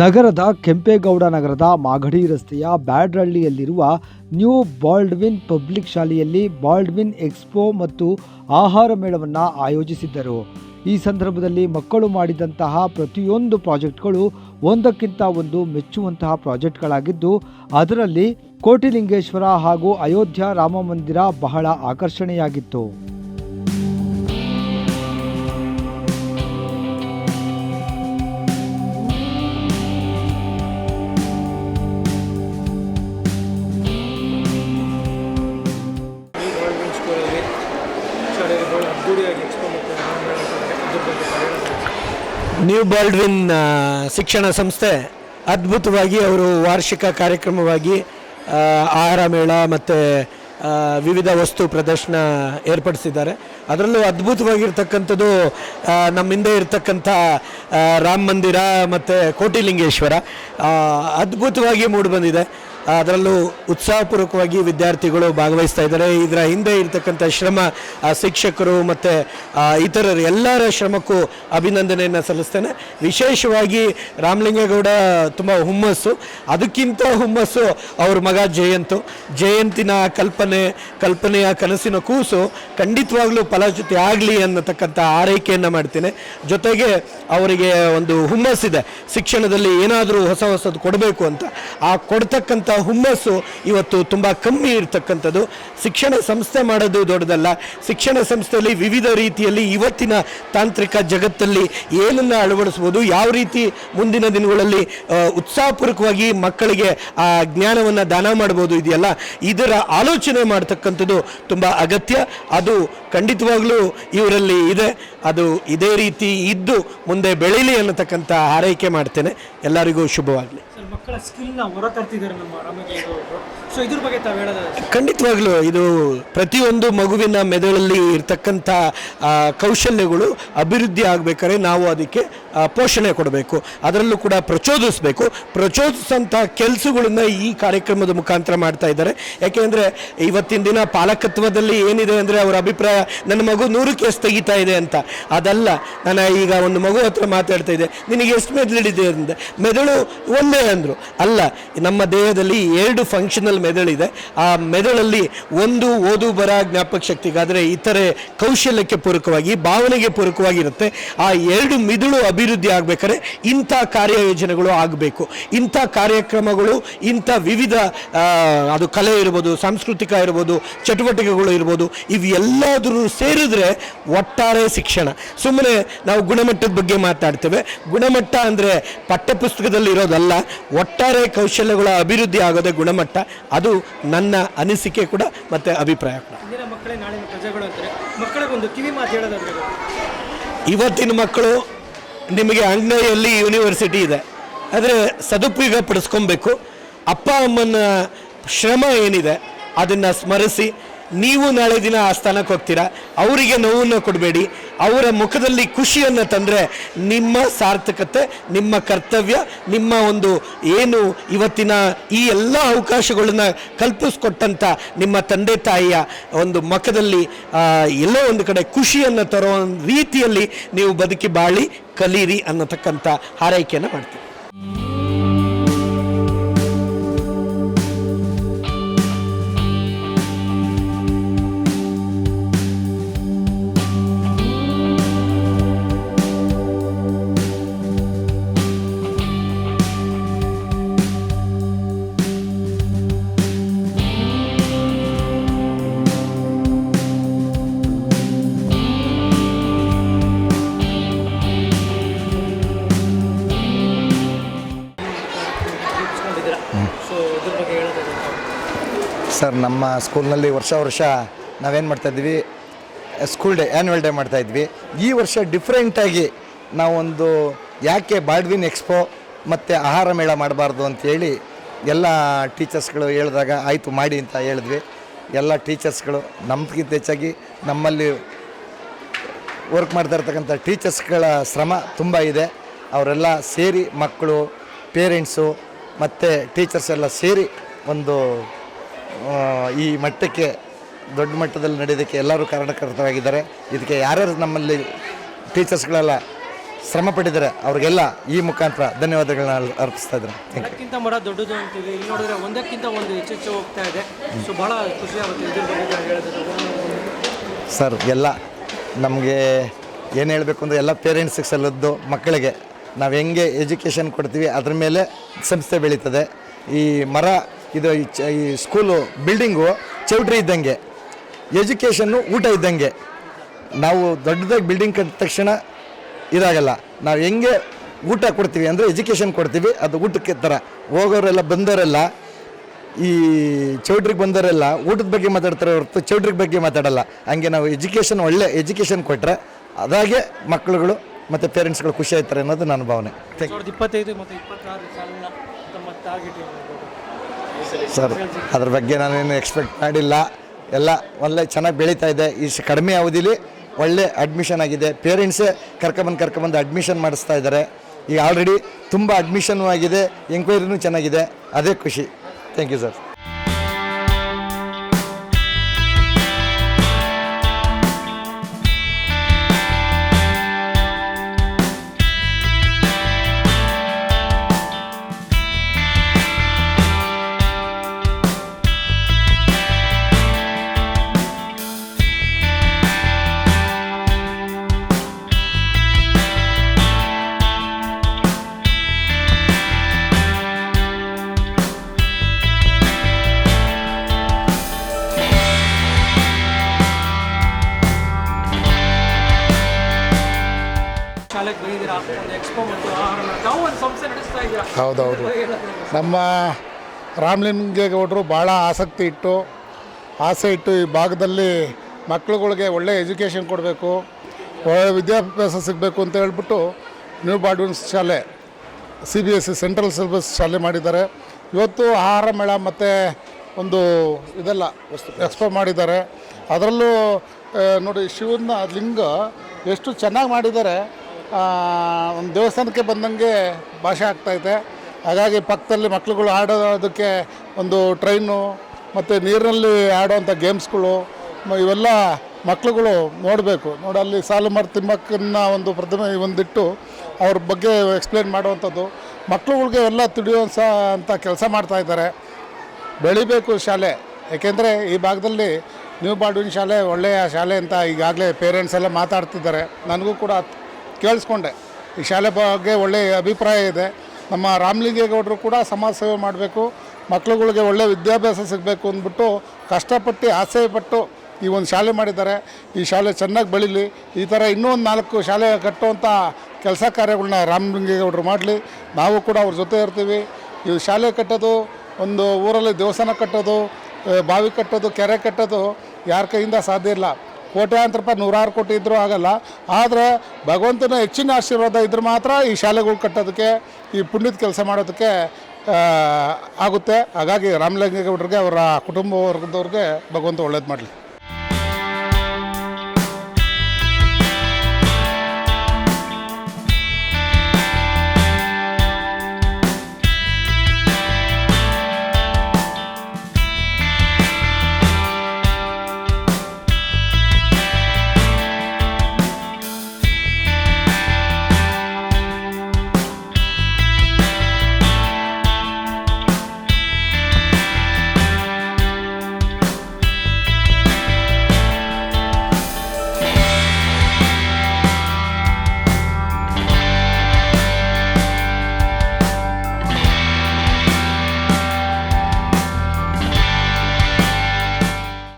ನಗರದ ಕೆಂಪೇಗೌಡ ನಗರದ ಮಾಗಡಿ ರಸ್ತೆಯ ಬ್ಯಾಡ್ರಳ್ಳಿಯಲ್ಲಿರುವ ನ್ಯೂ ಬಾಲ್ಡ್ವಿನ್ ಪಬ್ಲಿಕ್ ಶಾಲೆಯಲ್ಲಿ ಬಾಲ್ಡ್ವಿನ್ ಎಕ್ಸ್ಪೋ ಮತ್ತು ಆಹಾರ ಮೇಳವನ್ನು ಆಯೋಜಿಸಿದ್ದರು. ಈ ಸಂದರ್ಭದಲ್ಲಿ ಮಕ್ಕಳು ಮಾಡಿದಂತಹ ಪ್ರತಿಯೊಂದು ಪ್ರಾಜೆಕ್ಟ್ಗಳು ಒಂದಕ್ಕಿಂತ ಒಂದು ಮೆಚ್ಚುವಂತಹ ಪ್ರಾಜೆಕ್ಟ್ಗಳಾಗಿದ್ದು, ಅದರಲ್ಲಿ ಕೋಟಿಲಿಂಗೇಶ್ವರ ಹಾಗೂ ಅಯೋಧ್ಯ ರಾಮ ಮಂದಿರ ಬಹಳ ಆಕರ್ಷಣೆಯಾಗಿತ್ತು. ನ್ಯೂ ಬಾಲ್ಡ್ವಿನ್ ಶಿಕ್ಷಣ ಸಂಸ್ಥೆ ಅದ್ಭುತವಾಗಿ ಅವರು ವಾರ್ಷಿಕ ಕಾರ್ಯಕ್ರಮವಾಗಿ ಆಹಾರ ಮೇಳ ಮತ್ತು ವಿವಿಧ ವಸ್ತು ಪ್ರದರ್ಶನ ಏರ್ಪಡಿಸಿದ್ದಾರೆ. ಅದರಲ್ಲೂ ಅದ್ಭುತವಾಗಿರ್ತಕ್ಕಂಥದ್ದು ನಮ್ಮ ಹಿಂದೆ ಇರತಕ್ಕಂಥ ರಾಮ ಮಂದಿರ ಮತ್ತು ಕೋಟಿಲಿಂಗೇಶ್ವರ ಅದ್ಭುತವಾಗಿ ಮೂಡಿಬಂದಿದೆ ಅದರಲ್ಲೂ ಉತ್ಸಾಹಪೂರ್ವಕವಾಗಿ ವಿದ್ಯಾರ್ಥಿಗಳು ಭಾಗವಹಿಸ್ತಾ ಇದ್ದಾರೆ. ಇದರ ಹಿಂದೆ ಇರತಕ್ಕಂಥ ಶ್ರಮ ಶಿಕ್ಷಕರು ಮತ್ತು ಇತರರು ಎಲ್ಲರ ಶ್ರಮಕ್ಕೂ ಅಭಿನಂದನೆಯನ್ನು ಸಲ್ಲಿಸ್ತೇನೆ. ವಿಶೇಷವಾಗಿ ರಾಮಲಿಂಗೇಗೌಡ ತುಂಬ ಹುಮ್ಮಸ್ಸು. ಅದಕ್ಕಿಂತ ಹುಮ್ಮಸ್ಸು ಅವ್ರ ಮಗ ಜಯಂತು. ಜಯಂತಿನ ಕಲ್ಪನೆ, ಕಲ್ಪನೆಯ ಕನಸಿನ ಕೂಸು ಖಂಡಿತವಾಗ್ಲೂ ಫಲಶ್ರುತಿ ಆಗಲಿ ಅನ್ನತಕ್ಕಂಥ ಆರೈಕೆಯನ್ನು ಮಾಡ್ತೇನೆ. ಜೊತೆಗೆ ಅವರಿಗೆ ಒಂದು ಹುಮ್ಮಸ್ಸಿದೆ. ಶಿಕ್ಷಣದಲ್ಲಿ ಏನಾದರೂ ಹೊಸ ಹೊಸದು ಕೊಡಬೇಕು ಅಂತ. ಆ ಕೊಡ್ತಕ್ಕಂಥ ಹುಮ್ಮಸ್ಸು ಇವತ್ತು ತುಂಬ ಕಮ್ಮಿ ಇರತಕ್ಕಂಥದ್ದು. ಶಿಕ್ಷಣ ಸಂಸ್ಥೆ ಮಾಡೋದು ದೊಡ್ಡದಲ್ಲ. ಶಿಕ್ಷಣ ಸಂಸ್ಥೆಯಲ್ಲಿ ವಿವಿಧ ರೀತಿಯಲ್ಲಿ ಇವತ್ತಿನ ತಾಂತ್ರಿಕ ಜಗತ್ತಲ್ಲಿ ಏನನ್ನು ಅಳವಡಿಸ್ಬೋದು. ಯಾವ ರೀತಿ ಮುಂದಿನ ದಿನಗಳಲ್ಲಿ ಉತ್ಸಾಹಪೂರ್ವಕವಾಗಿ ಮಕ್ಕಳಿಗೆ ಆ ಜ್ಞಾನವನ್ನು ದಾನ ಮಾಡ್ಬೋದು ಇದೆಯಲ್ಲ, ಇದರ ಆಲೋಚನೆ ಮಾಡ್ತಕ್ಕಂಥದ್ದು ತುಂಬ ಅಗತ್ಯ. ಅದು ಖಂಡಿತವಾಗ್ಲೂ ಇವರಲ್ಲಿ ಇದೆ. ಅದು ಇದೇ ರೀತಿ ಇದ್ದು ಮುಂದೆ ಬೆಳೀಲಿ ಅನ್ನತಕ್ಕಂಥ ಹಾರೈಕೆ ಮಾಡ್ತೇನೆ. ಎಲ್ಲರಿಗೂ ಶುಭವಾಗಲಿ. ಮಕ್ಕಳ ಸ್ಕಿಲ್ನ ಹೊರ ತರ್ತಿದ್ದಾರೆ ನಮ್ಮ ರಾಮಲಿಂಗೇಗೌಡರು ಸೊ ಇದ್ರ ಬಗ್ಗೆ ತಾವು ಹೇಳೋದಾದ್ರೆ ಖಂಡಿತವಾಗ್ಲೂ ಇದು ಪ್ರತಿಯೊಂದು ಮಗುವಿನ ಮೆದುಳಲ್ಲಿ ಇರ್ತಕ್ಕಂಥ ಕೌಶಲ್ಯಗಳು ಅಭಿವೃದ್ಧಿ ಆಗಬೇಕಾದ್ರೆ ನಾವು ಅದಕ್ಕೆ ಪೋಷಣೆ ಕೊಡಬೇಕು. ಅದರಲ್ಲೂ ಕೂಡ ಪ್ರಚೋದಿಸಬೇಕು. ಪ್ರಚೋದಿಸಂಥ ಕೆಲಸಗಳನ್ನ ಈ ಕಾರ್ಯಕ್ರಮದ ಮುಖಾಂತರ ಮಾಡ್ತಾ ಇದ್ದಾರೆ. ಯಾಕೆಂದರೆ ಇವತ್ತಿನ ದಿನ ಪಾಲಕತ್ವದಲ್ಲಿ ಏನಿದೆ ಅಂದರೆ ಅವರ ಅಭಿಪ್ರಾಯ, ನನ್ನ ಮಗು ನೂರು ಕೇಸ್ ತೆಗಿತಾ ಇದೆ ಅಂತ. ಅದಲ್ಲ ನಾನು ಈಗ ಒಂದು ಮಗು ಹತ್ರ ಮಾತಾಡ್ತಾ ಇದ್ದೆ ನಿನಗೆ ಎಷ್ಟು ಮೆದುಳಿದೆ ಅಂದರೆ ಮೆದುಳು ಒಂದೇ ಅಂದರು. ಅಲ್ಲ, ನಮ್ಮ ದೇಹದಲ್ಲಿ ಎರಡು ಫಂಕ್ಷನಲ್ ಮೆದುಳಿದೆ ಆ ಮೆದುಳಲ್ಲಿ ಒಂದು ಓದು ಬರ ಜ್ಞಾಪಕ ಶಕ್ತಿಗಾದರೆ ಇತರೆ ಕೌಶಲ್ಯಕ್ಕೆ ಪೂರಕವಾಗಿ, ಭಾವನೆಗೆ ಪೂರಕವಾಗಿರುತ್ತೆ. ಆ ಎರಡು ಮಿದುಳು ಅಭಿವೃದ್ಧಿ ಆಗಬೇಕಾದ್ರೆ ಇಂಥ ಕಾರ್ಯಯೋಜನೆಗಳು ಆಗಬೇಕು. ಇಂಥ ಕಾರ್ಯಕ್ರಮಗಳು ಇಂಥ ವಿವಿಧ ಅದು ಕಲೆ ಇರ್ಬೋದು ಸಾಂಸ್ಕೃತಿಕ ಇರ್ಬೋದು ಚಟುವಟಿಕೆಗಳು ಇರ್ಬೋದು ಇವೆಲ್ಲದರೂ ಸೇರಿದ್ರೆ ಒಟ್ಟಾರೆ ಶಿಕ್ಷಣ. ಸುಮ್ಮನೆ ನಾವು ಗುಣಮಟ್ಟದ ಬಗ್ಗೆ ಮಾತಾಡ್ತೇವೆ. ಗುಣಮಟ್ಟ ಅಂದರೆ ಪಠ್ಯಪುಸ್ತಕದಲ್ಲಿ ಇರೋದಲ್ಲ ಒಟ್ಟಾರೆ ಕೌಶಲ್ಯಗಳ ಅಭಿವೃದ್ಧಿ ಆಗೋದೆ ಗುಣಮಟ್ಟ ಅದು ನನ್ನ ಅನಿಸಿಕೆ ಕೂಡ ಮತ್ತು ಅಭಿಪ್ರಾಯ ಕೂಡ. ಇಂದಿನ ಮಕ್ಕಳೇ ನಾಳಿನ ಪ್ರಜೆಗಳು ಅಂತಾರೆ. ಮಕ್ಕಳಿಗೆ ಒಂದು ಕಿವಿ ಮಾತು ಹೇಳೋದಂದ್ರೆ? ಇವತ್ತಿನ ಮಕ್ಕಳು ನಿಮಗೆ ಅಂಗ್ನೇಯಲ್ಲಿ ಯೂನಿವರ್ಸಿಟಿ ಇದೆ. ಆದರೆ ಸದುಪಯೋಗ ಪಡಿಸ್ಕೊಬೇಕು. ಅಪ್ಪ ಅಮ್ಮನ ಶ್ರಮ ಏನಿದೆ ಅದನ್ನು ಸ್ಮರಿಸಿ ನೀವು ನಾಳೆ ದಿನ ಆ ಸ್ಥಾನಕ್ಕೆ ಹೋಗ್ತೀರಾ? ಅವರಿಗೆ ನೋವನ್ನು ಕೊಡಬೇಡಿ. ಅವರ ಮುಖದಲ್ಲಿ ಖುಷಿಯನ್ನು ತಂದರೆ ನಿಮ್ಮ ಸಾರ್ಥಕತೆ, ನಿಮ್ಮ ಕರ್ತವ್ಯ, ನಿಮ್ಮ ಒಂದು ಏನು ಇವತ್ತಿನ ಈ ಎಲ್ಲ ಅವಕಾಶಗಳನ್ನ ಕಲ್ಪಿಸ್ಕೊಟ್ಟಂಥ ನಿಮ್ಮ ತಂದೆ ತಾಯಿಯ ಒಂದು ಮುಖದಲ್ಲಿ ಎಲ್ಲೋ ಒಂದು ಕಡೆ ಖುಷಿಯನ್ನು ತರೋ ರೀತಿಯಲ್ಲಿ ನೀವು ಬದುಕಿ ಬಾಳಿ, ಕಲೀರಿ ಅನ್ನತಕ್ಕಂಥ ಹಾರೈಕೆಯನ್ನು ಮಾಡ್ತೀವಿ. ಸರ್, ನಮ್ಮ ಸ್ಕೂಲ್ನಲ್ಲಿ ವರ್ಷ ವರ್ಷ ನಾವೇನು ಮಾಡ್ತಾಯಿದ್ವಿ ಸ್ಕೂಲ್ ಡೇ ಆ್ಯನ್ಯುವಲ್ ಡೇ ಮಾಡ್ತಾಯಿದ್ವಿ ಈ ವರ್ಷ ಡಿಫ್ರೆಂಟಾಗಿ ನಾವೊಂದು ಯಾಕೆ ಬಾಡ್ವಿನ್ ಎಕ್ಸ್ಪೋ ಮತ್ತು ಆಹಾರ ಮೇಳ ಮಾಡಬಾರ್ದು ಅಂತೇಳಿ ಎಲ್ಲ ಟೀಚರ್ಸ್ಗಳು ಹೇಳಿದಾಗ ಆಯಿತು ಮಾಡಿ ಅಂತ ಹೇಳಿದ್ವಿ. ಎಲ್ಲ ಟೀಚರ್ಸ್ಗಳು ನಮ್ಗಿಂತ ಹೆಚ್ಚಾಗಿ ನಮ್ಮಲ್ಲಿ ವರ್ಕ್ ಮಾಡ್ತಾ ಇರ್ತಕ್ಕಂಥ ಟೀಚರ್ಸ್ಗಳ ಶ್ರಮ ತುಂಬ ಇದೆ. ಅವರೆಲ್ಲ ಸೇರಿ ಮಕ್ಕಳು ಪೇರೆಂಟ್ಸು ಮತ್ತು ಟೀಚರ್ಸ್ ಎಲ್ಲ ಸೇರಿ ಒಂದು ಈ ಮಟ್ಟಕ್ಕೆ ದೊಡ್ಡ ಮಟ್ಟದಲ್ಲಿ ನಡೆಯೋದಕ್ಕೆ ಎಲ್ಲರೂ ಕಾರಣಕರ್ತರಾಗಿದ್ದಾರೆ. ಇದಕ್ಕೆ ಯಾರ್ಯಾರು ನಮ್ಮಲ್ಲಿ ಟೀಚರ್ಸ್ಗಳೆಲ್ಲ ಶ್ರಮ ಪಟ್ಟಿದ್ದಾರೆ ಅವ್ರಿಗೆಲ್ಲ ಈ ಮುಖಾಂತರ ಧನ್ಯವಾದಗಳನ್ನ ಅರ್- ಅರ್ಪಿಸ್ತಾ ಇದ್ದಾರೆ ಅದಕ್ಕಿಂತ ಮರ ದೊಡ್ಡದು ಅಂತೀವಿ ಇಲ್ಲಿ ನೋಡಿದ್ರೆ ಒಂದಕ್ಕಿಂತ ಒಂದು ಹೆಚ್ಚೆಚ್ಚು ಹೋಗ್ತಾ ಇದೆ. ಸೊ ಬಹಳ ಖುಷಿ ಆಗುತ್ತೆ ಇದ್ರ ಬಗ್ಗೆ ತಾವು ಸರ್ ಎಲ್ಲ ನಮಗೆ ಏನು ಹೇಳಬೇಕು ಅಂದರೆ ಎಲ್ಲ ಪೇರೆಂಟ್ಸಿಗೆ ಸಲ್ಲದ್ದು ಮಕ್ಕಳಿಗೆ. ನಾವು ಹೆಂಗೆ ಎಜುಕೇಷನ್ ಕೊಡ್ತೀವಿ ಅದ್ರ ಮೇಲೆ ಸಂಸ್ಥೆ ಬೆಳೀತದೆ. ಈ ಮರ ಇದು ಈ ಸ್ಕೂಲು ಬಿಲ್ಡಿಂಗು ಚೌಟ್ರಿ ಇದ್ದಂಗೆ. ಎಜುಕೇಷನ್ನು ಊಟ ಇದ್ದಂಗೆ. ನಾವು ದೊಡ್ಡದಾಗಿ ಬಿಲ್ಡಿಂಗ್ ಕಟ್ಟಿದ ತಕ್ಷಣ ಇದಾಗಲ್ಲ. ನಾವು ಹೆಂಗೆ ಊಟ ಕೊಡ್ತೀವಿ ಅಂದರೆ ಎಜುಕೇಷನ್ ಕೊಡ್ತೀವಿ. ಅದು ಊಟಕ್ಕೆ ಥರ. ಹೋಗೋರೆಲ್ಲ ಬಂದವರೆಲ್ಲ ಈ ಚೌಟ್ರಿಗೆ ಬಂದವರೆಲ್ಲ ಊಟದ ಬಗ್ಗೆ ಮಾತಾಡ್ತಾರೆ ಹೊರತು ಚೌಟ್ರಿಗೆ ಬಗ್ಗೆ ಮಾತಾಡಲ್ಲ. ಹಂಗೆ ನಾವು ಎಜುಕೇಷನ್ ಒಳ್ಳೆ ಎಜುಕೇಷನ್ ಕೊಟ್ಟರೆ ಅದಾಗೆ ಮಕ್ಕಳುಗಳು ಮತ್ತು ಪೇರೆಂಟ್ಸ್ಗಳು ಖುಷಿ ಆಯ್ತಾರೆ ಅನ್ನೋದು ನನ್ನ ಭಾವನೆ. ಇಪ್ಪತ್ತೈದು ಮತ್ತು ಇಪ್ಪತ್ತಾರು ತಮ್ಮ ಟಾರ್ಗೆಟ್ ಸರ್, ಅದ್ರ ಬಗ್ಗೆ ನಾನೇನು ಎಕ್ಸ್ಪೆಕ್ಟ್ ಮಾಡಿಲ್ಲ. ಎಲ್ಲ ಒಳ್ಳೆ ಚೆನ್ನಾಗಿ ಬೆಳೀತಾ ಇದೆ. ಈ ಕಡಿಮೆ ಅವಧಿಲಿ ಒಳ್ಳೆ ಅಡ್ಮಿಷನ್ ಆಗಿದೆ. ಪೇರೆಂಟ್ಸೇ ಕರ್ಕೊಂಬಂದು ಕರ್ಕೊಂಬಂದು ಅಡ್ಮಿಷನ್ ಮಾಡಿಸ್ತಾ ಇದ್ದಾರೆ. ಈಗ ಆಲ್ರೆಡಿ ತುಂಬ ಅಡ್ಮಿಷನ್ ಆಗಿದೆ. ಎಂಕ್ವೈರಿನೂ ಚೆನ್ನಾಗಿದೆ. ಅದೇ ಖುಷಿ. ಥ್ಯಾಂಕ್ ಯು ಸರ್ ಎಕ್ಸ್ಪೋ ಮತ್ತು ಆಹಾರ ಮೇಳ. ತಾವು ಒಂದು ಸಂಸ್ಥೆ ನಡೆಸ್ತಾ ಇದ್ದೀರಾ ಹೌದೌದು. ನಮ್ಮ ರಾಮಲಿಂಗೇಗೌಡರು ಭಾಳ ಆಸಕ್ತಿ ಇಟ್ಟು, ಆಸೆ ಇಟ್ಟು ಈ ಭಾಗದಲ್ಲಿ ಮಕ್ಳುಗಳಿಗೆ ಒಳ್ಳೆ ಎಜುಕೇಷನ್ ಕೊಡಬೇಕು, ಒಳ್ಳೆ ವಿದ್ಯಾಭ್ಯಾಸ ಸಿಗಬೇಕು ಅಂತ ಹೇಳ್ಬಿಟ್ಟು ನ್ಯೂ ಬಾಡ್ವಿನ್ಸ್ ಶಾಲೆ C B S E central syllabus ಶಾಲೆ ಮಾಡಿದ್ದಾರೆ. ಇವತ್ತು ಆಹಾರ ಮೇಳ ಮತ್ತು ಒಂದು ಇದೆಲ್ಲ ಎಕ್ಸ್ಪೋ ಮಾಡಿದ್ದಾರೆ. ಅದರಲ್ಲೂ ನೋಡಿ ಶಿವನ ಲಿಂಗ ಎಷ್ಟು ಚೆನ್ನಾಗಿ ಮಾಡಿದ್ದಾರೆ. ಒಂದು ದೇವಸ್ಥಾನಕ್ಕೆ ಬಂದಂಗೆ ಭಾಷೆ ಆಗ್ತೈತೆ ಹಾಗಾಗಿ ಪಕ್ಕದಲ್ಲಿ ಮಕ್ಳುಗಳು ಆಡೋದಕ್ಕೆ ಒಂದು ಟ್ರೈನು, ಮತ್ತು ನೀರಿನಲ್ಲಿ ಆಡೋವಂಥ ಗೇಮ್ಸ್ಗಳು ಇವೆಲ್ಲ ಮಕ್ಳುಗಳು ನೋಡಬೇಕು. ನೋಡಿ, ಅಲ್ಲಿ ಸಾಲುಮಾರ್ ತಿಮ್ಮಕ್ಕನ್ನ ಒಂದು ಪ್ರತಿಮೆ ಒಂದಿಟ್ಟು ಅವ್ರ ಬಗ್ಗೆ ಎಕ್ಸ್ಪ್ಲೇನ್ ಮಾಡುವಂಥದ್ದು. ಮಕ್ಳುಗಳಿಗೆ ಎಲ್ಲ ತಿಳಿಯೋಸ ಅಂತ ಕೆಲಸ ಮಾಡ್ತಾ ಇದ್ದಾರೆ. ಬೆಳಿಬೇಕು ಶಾಲೆ. ಏಕೆಂದರೆ ಈ ಭಾಗದಲ್ಲಿ ನ್ಯೂ ಬಾಡ್ವಿನ್ ಶಾಲೆ ಒಳ್ಳೆಯ ಶಾಲೆ ಅಂತ ಈಗಾಗಲೇ ಪೇರೆಂಟ್ಸ್ ಎಲ್ಲ ಮಾತಾಡ್ತಿದ್ದಾರೆ. ನನಗೂ ಕೂಡ ಕೇಳಿಸ್ಕೊಂಡೆ. ಈ ಶಾಲೆ ಬಗ್ಗೆ ಒಳ್ಳೆಯ ಅಭಿಪ್ರಾಯ ಇದೆ. ನಮ್ಮ ರಾಮಲಿಂಗೇಗೌಡರು ಕೂಡ ಸಮಾಜ ಸೇವೆ ಮಾಡಬೇಕು ಮಕ್ಕಳುಗಳಿಗೆ ಒಳ್ಳೆಯ ವಿದ್ಯಾಭ್ಯಾಸ ಸಿಗಬೇಕು ಅಂದ್ಬಿಟ್ಟು ಕಷ್ಟಪಟ್ಟು ಆಸೆ ಪಟ್ಟು ಈ ಒಂದು ಶಾಲೆ ಮಾಡಿದ್ದಾರೆ. ಈ ಶಾಲೆ ಚೆನ್ನಾಗಿ ಬೆಳೀಲಿ, ಈ ಥರ ಇನ್ನೂ ಒಂದು ನಾಲ್ಕು ಶಾಲೆ ಕಟ್ಟುವಂಥ ಕೆಲಸ ಕಾರ್ಯಗಳನ್ನ ರಾಮಲಿಂಗೇಗೌಡರು ಮಾಡಲಿ. ನಾವು ಕೂಡ ಅವ್ರ ಜೊತೆ ಇರ್ತೀವಿ. ಈ ಶಾಲೆ ಕಟ್ಟೋದು, ಒಂದು ಊರಲ್ಲಿ ದೇವಸ್ಥಾನ ಕಟ್ಟೋದು, ಬಾವಿ ಕಟ್ಟೋದು, ಕೆರೆ ಕಟ್ಟೋದು ಯಾರ ಕೈಯಿಂದ ಸಾಧ್ಯ ಇಲ್ಲ. ಕೋಟ್ಯಾಂತರ ರೂಪಾಯಿ ನೂರಾರು ಕೋಟಿ ಇದ್ದರೂ ಆಗಲ್ಲ. ಆದರೆ ಭಗವಂತನ ಹೆಚ್ಚಿನ ಆಶೀರ್ವಾದ ಇದ್ರೆ ಮಾತ್ರ ಈ ಶಾಲೆಗಳು ಕಟ್ಟೋದಕ್ಕೆ, ಈ ಪುಣ್ಯದ ಕೆಲಸ ಮಾಡೋದಕ್ಕೆ ಆಗುತ್ತೆ. ಹಾಗಾಗಿ ರಾಮಲಿಂಗೇಗೌಡರಿಗೆ ಅವರ ಕುಟುಂಬ ವರ್ಗದವ್ರಿಗೆ ಭಗವಂತ ಒಳ್ಳೇದು ಮಾಡಲಿ.